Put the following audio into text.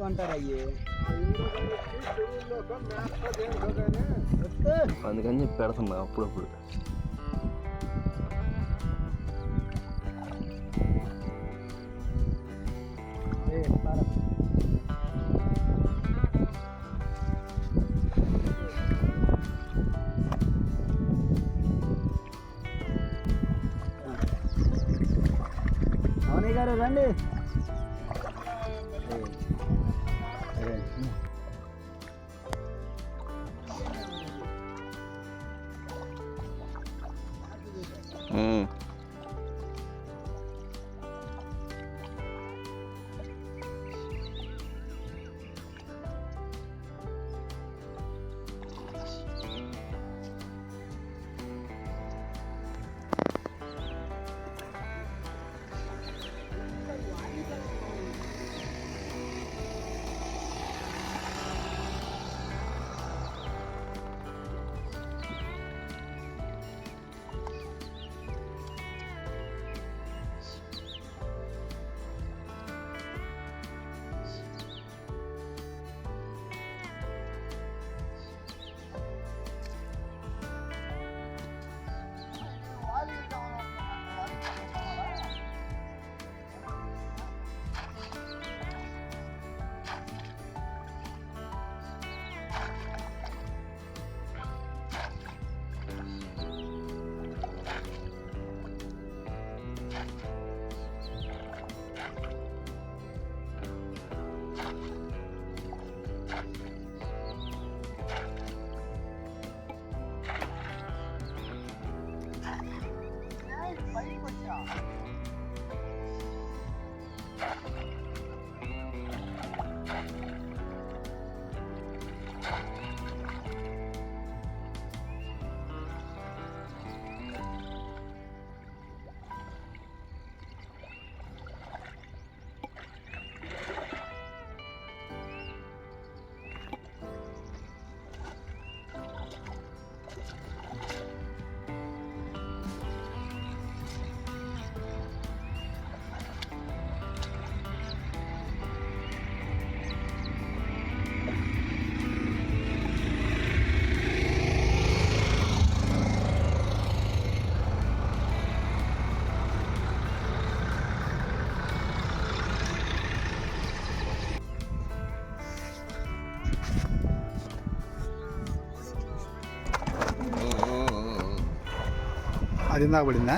ఏమంటారు అయ్యి. అందుకని చెప్పి పెడుతున్నా అప్పుడప్పుడు. అవునయ్య గారు రండి. 아니과일꽃 이. ಅದಿಂದ ಆಗ್ಬಿಡಿಂದ